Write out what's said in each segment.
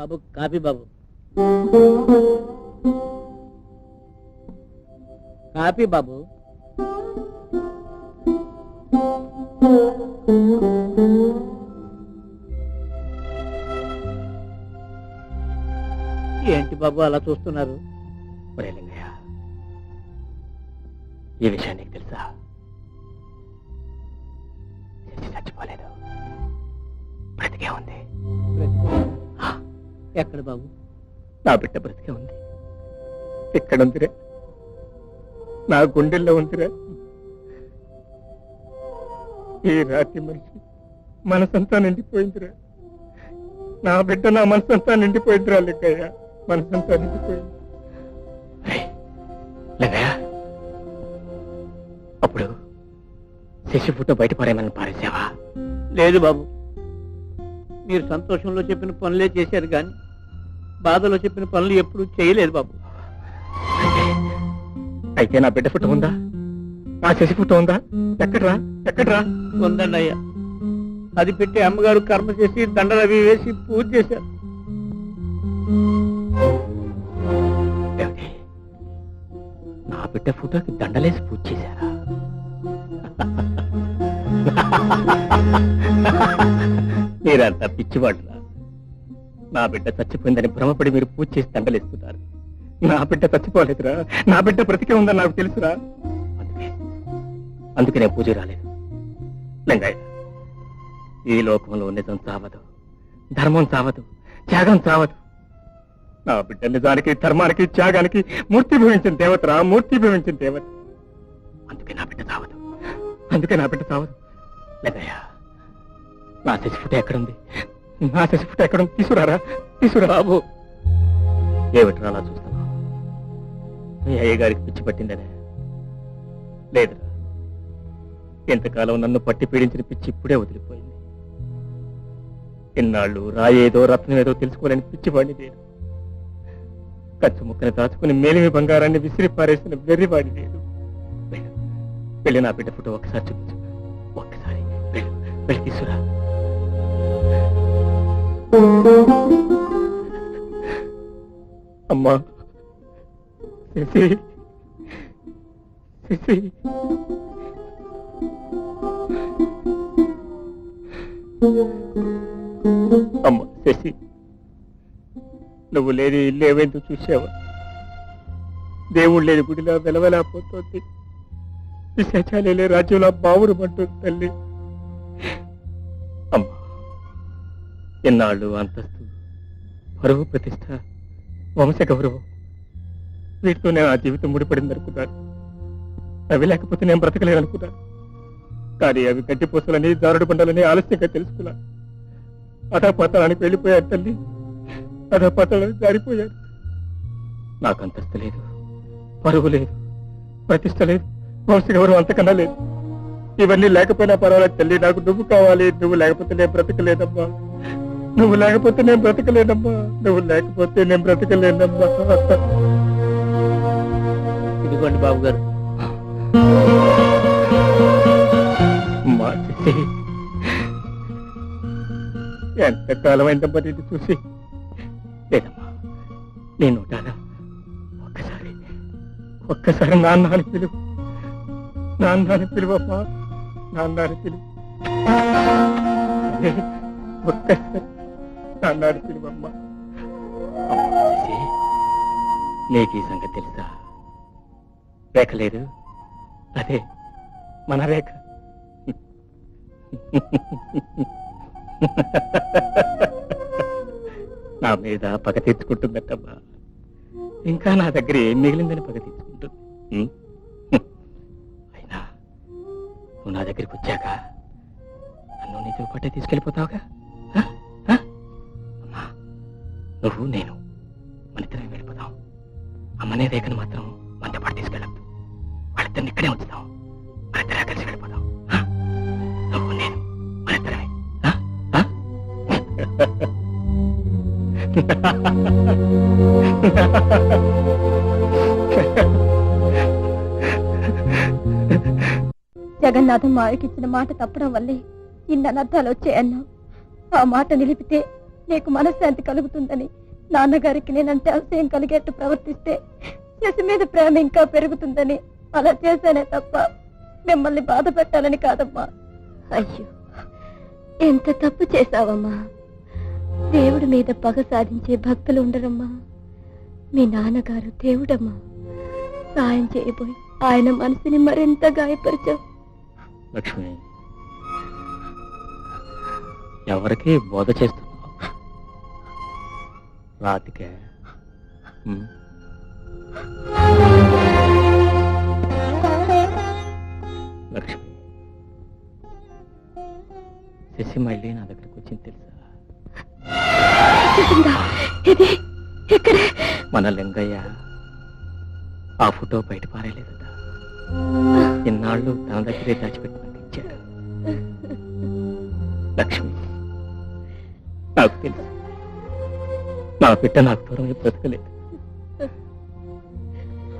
బాబు copy బాబు. Copy బాబు. ఏంటి బాబు అలా చూస్తున్నారు? ఒరే లింగయ్య ఈ విషయం నీకు తెలుసా? శశి చచ్చిపోలేదు బ్రతికే ఉంది. ఆ, ఎక్కడ బాబు? నా బిడ్డ బ్రతికే ఉంది. ఇక్కడ ఉందిరా. నా గుండెల్లో ఉందిరా. ఈ రాత్రి మనిషి మనసంతా నిండిపోయిందిరా. నా బిడ్డ నా మనసంతా నిండిపోయిందిరా లింగయ్య. మనసంతా నిండిపోయింది. అప్పుడు శశి ఫోటో బయట పడేమని పారేసావా లేదు బాబు. మీరు సంతోషంలో చెప్పిన పనులే చేశారు కానీ బాధలో చెప్పిన పనులు ఎప్పుడు చేయలేదు బాబు. అయితే నా బిడ్డ ఫోటో ఉందా? నా శశి ఫోటో ఉందా? ఎక్కడ్రా? ఎక్కడ్రా? ఉందండి అయ్యా. అది పెట్టి అమ్మగారు కర్మ చేసి దండలు అవి వేసి పూజ చేశారు? నా బిడ్డ ఫోటోకి దండలేసి పూజ చేశారా? మీరంతా పిచ్చివాడురా నా బిడ్డ చచ్చిపోయిందని భ్రమపడి మీరు పూజ చేసి దండలేస్తున్నారు నా బిడ్డ చచ్చిపోలేదురా. నా బిడ్డ బ్రతికే ఉందని నాకు తెలుసురా. అందుకే అందుకే నేను పూజ రాలేదు. లింగయ్య ఈ లోకంలో నిజం చావదు ధర్మం చావదు త్యాగం చావదు. నా బిడ్డ నిజానికి ధర్మానికి త్యాగానికి మూర్తి భవించిన దేవతరా మూర్తి భవించిన దేవత. అందుకే నా బిడ్డ చావదు. అందుకే నా బిడ్డ చావదు. లేదయ్యా నా శశిఫుట ఎక్కడుంది? నా శశిఫుట ఎక్కడుంది? తీసుకురారా? తీసుకురా. బాబు. ఏమిట్రా అలా చూస్తున్నావు? మీ అయ్య గారికి పిచ్చి పట్టిందనే? లేదురా. ఎంతకాలం నన్ను పట్టి పీడించిన పిచ్చి ఇప్పుడే వదిలిపోయింది. ఇన్నాళ్ళు రాయేదో రత్నం ఏదో తెలుసుకోలేని పిచ్చివాడిని నేను. కచ్చు ముక్కని దాచుకుని మేలిమి బంగారాన్ని విసిరి పారేసిన వెర్రివాడి నేను. వెళ్ళు. నా బిడ్డ ఫోటో ఒకసారి చూపించు. ఒక్కసారి వెళ్ళు వెళ్ళి తీసుకురా. అమ్మా. శశి శశి అమ్మ శశి నువ్వు లేని ఇల్లు ఏమైందో చూసావా దేవుడు లేని గుడిలా వెలవెలాపోతోంది. పిశాచాలే రాజ్యంలో బావురు పట్టుంది తల్లి. ఎన్నాళ్ళు అంతస్తు. పరువు ప్రతిష్ట వంశ గౌరవం వీటితో నేను ఆ జీవితం ముడిపడింది అనుకున్నాను అవి లేకపోతే నేను బ్రతకలేను అనుకున్నాను కానీ అవి గడ్డిపూసలని దారుడు బండలని ఆలస్యంగా తెలుసుకున్నాను అధపాతానికి వెళ్ళిపోయారు తల్లి. అధపాతాలని జారిపోయారు నాకు అంతస్తు లేదు. పరువు లేదు. ప్రతిష్ట లేదు. వంశ గౌరవం అంతకన్నా లేదు. ఇవన్నీ లేకపోయినా పర్వాలేదు తల్లి. నాకు నువ్వు కావాలి. నువ్వు లేకపోతే నేను బ్రతకలేదమ్మా. నువ్వు లేకపోతే నేను బ్రతకలేనమ్మా. నువ్వు లేకపోతే నేను బ్రతకలేనమ్మా. ఇదిగోండి బాబు గారు. మా ఎంత కాలమైందమ్మా ఇది చూసి. లేదమ్మా నేను ఉంటానా ఒక్కసారి ఒక్కసారి నాన్న అని పిలువు నాన్న అని పిలువమ్మా. నాన్న అని పిలువు ఒక్కసారి అన్నాడు అని అమ్మా, నీకు ఈ సంగతి తెలుసా? రేఖ లేదు. అదే మన రేఖ. నా మీద పగ తీర్చుకుంటుందట్టమ్మా ఇంకా నా దగ్గర ఏం మిగిలిందని పగ తీర్చుకుంటుంది? అయినా నువ్వు నా దగ్గరికి వచ్చాక నన్ను నీతో పాటే తీసుకెళ్ళిపోతావుగా? నువ్వు నేను మనిద్దరం వెళ్ళిపోతాం అమ్మనే రేఖను మాత్రం మనతో పాటు తీసుకెళ్ళద్దు. వాళ్ళిద్దరిని ఇక్కడే ఉంచుతాం. మనిద్దరం కలిసి వెళ్ళిపోతాం నువ్వు నేను మనిద్దరమే. జగన్నాథం మాయకిచ్చిన మాట తప్పడం వల్లే ఇన్ని అనర్థాలు వచ్చాయన్నావు. ఆ మాట నిలిపితే నీకు మనశ్శాంతి కలుగుతుందని నాన్నగారికి నేనంటే అసహ్యం కలిగేట్టు ప్రవర్తిస్తే శశి మీద ప్రేమ ఇంకా పెరుగుతుందని అలా చేశానే తప్ప మిమ్మల్ని బాధ పెట్టాలని కాదమ్మా. అయ్యో ఎంత తప్పు చేశావమ్మా. దేవుడి మీద పగ సాధించే భక్తులు ఉండరమ్మా. మీ నాన్నగారు దేవుడమ్మా. సాయం చేయబోయి ఆయన మనసుని మరింత గాయపరిచావు. లక్ష్మి ఎవరికి బోధ చేస్తున్నావు రాతికే. లక్ష్మి. శశి మళ్ళీ నా దగ్గరకు వచ్చింది తెలుసా? మన లింగయ్య ఆ ఫోటో బయట పారేయలేదట ఇన్నాళ్ళు తన దగ్గరే దాచిపెట్టి నాకు ఇచ్చాడు లక్ష్మి నాకు తెలుసు. నా బిడ్డ నాకు దూరం అయి బ్రతకలేదు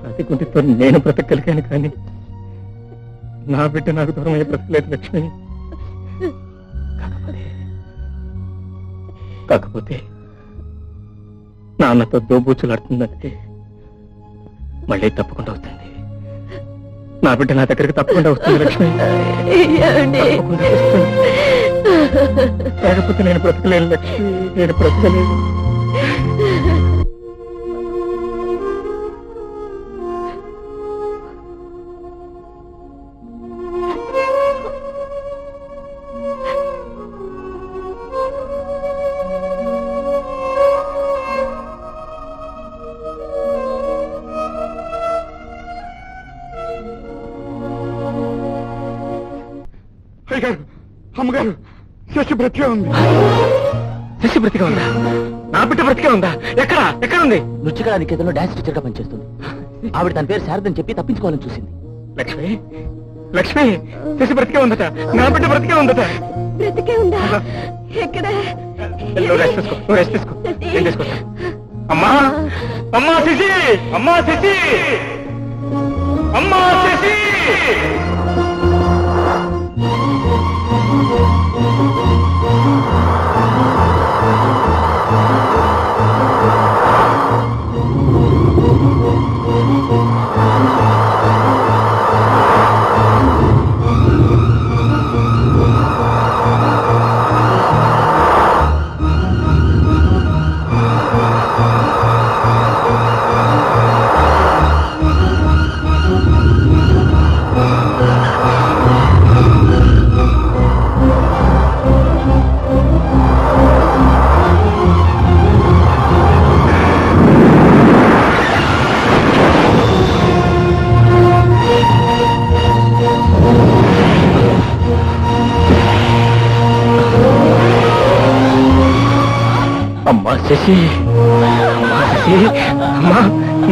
ప్రతి గుండెతో నేను బ్రతకగలిగాను కానీ నా బిడ్డ నాకు దూరం అయ్యి బ్రతకలేదు లక్ష్మి. కాకపోతే కాకపోతే నాన్నతో దోబూచులాడుతుందంటే మళ్ళీ తప్పకుండా వస్తుంది. నా బిడ్డ నా దగ్గరికి తప్పకుండా వస్తుంది లక్ష్మి. లేకపోతే నేను బ్రతకలేను లక్ష్మి. నేను బ్రతకలేను. అయ్యగారు అమ్మగారు శశి బ్రతికే ఉంది. శశి బ్రతిగా ఉందా? నా బిడ్డ బ్రతిగా ఉందా? ఎక్కడ? ఎక్కడ ఉంది రుచిగా నికేతన్లో డాన్స్ టీచర్గా పనిచేస్తుంది. ఆవిడ తన పేరు శారదని చెప్పి తప్పించుకోవాలని చూసింది. లక్ష్మి లక్ష్మి శశి బ్రతికే ఉందట. నా బిడ్డ బ్రతికే ఉందట. బ్రతికే ఉందా? ఎక్కడ? నువ్వు రెస్ట్ తీసుకో నువ్వు రెస్ట్ తీసుకో. నేను తీసుకొస్తా. అమ్మా అమ్మా శశి అమ్మా శశి. అమ్మా శశి. అమ్మా శశి. అమ్మా శశి అమ్మా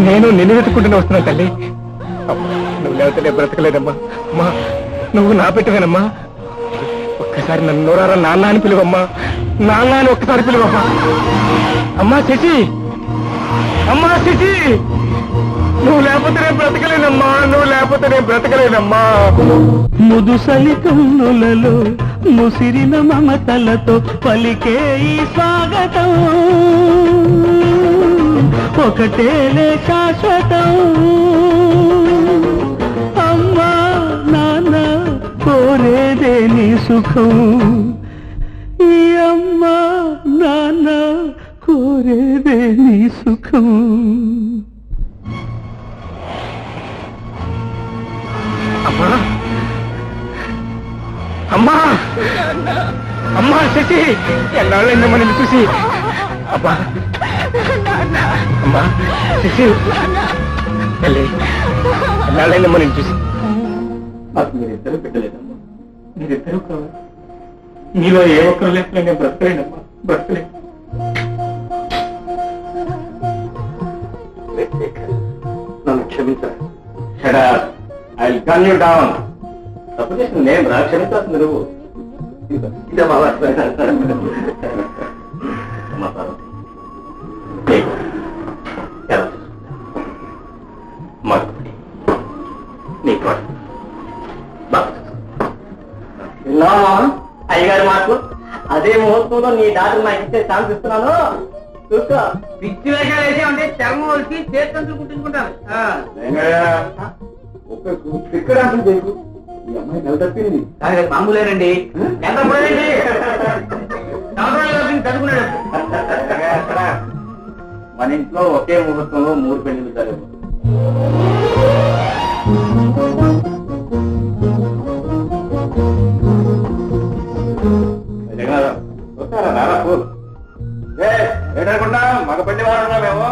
నేను నిన్ను వెతుక్కుంటూనే వస్తున్నా తల్లి. నువ్వు లేకపోతే బ్రతకలేదమ్మా. అమ్మా నువ్వు నా పెట్టవేనమ్మా ఒక్కసారి నన్ను నోరారా నాన్న అని పిలువమ్మా. నాన్న అని ఒక్కసారి పిలువమ్మా. అమ్మా శశి. అమ్మా శశి. లేకపోతే నేను బ్రతకలేనమ్మా. ముదుసలి కన్నులలో ముసిరిన మమతలతో పలికే ఈ స్వాగతం. ఒకటేలే శాశ్వతం. అమ్మా నాన్న కోరేదే నీ సుఖం. ఈ అమ్మా నాన్న కోరేదే నీ సుఖం. అమ్మా శశి! ఎన్నాళ్ళైందమ్మా నిన్ను చూసి. అమ్మా అమ్మా శశి! తల్లి ఎన్నాళ్ళైందమ్మా నిన్ను చూసి. నాకు మీరిద్దరు పెట్టలేదమ్మా మీరిద్దరు కావాలి మీలో ఏ ఒక్కరు లేకపోతే నేను బ్రతకలేనమ్మా. బ్రతకలేను. నన్ను క్షమించాలి ఐ గన్ యూ డౌన్. తప్పు చేసిన నేను రా క్షమించాల్సింది నువ్వు. చూసుకో. విన్నావా అయ్యగారి మాటలు అదే ముహూర్తంలో నీ డాక్టర్ నాకు ఇచ్చే ఛాన్స్ ఇస్తున్నాను. చూసుకో. పిచ్చి వేషాలు వేసే ఉంటే చర్మం వచ్చి చేతంతులు కుట్టించుకుంటాను ఇక్కడ చేయకు అమ్మాయి నెల తప్పింది. మామూలేనండి. మన ఇంట్లో ఒకే ముహూర్తంలో మూడు పెళ్ళి జరగవు. జగన్నాథం వస్తారా? రారా మగ పెళ్ళి వారు మేము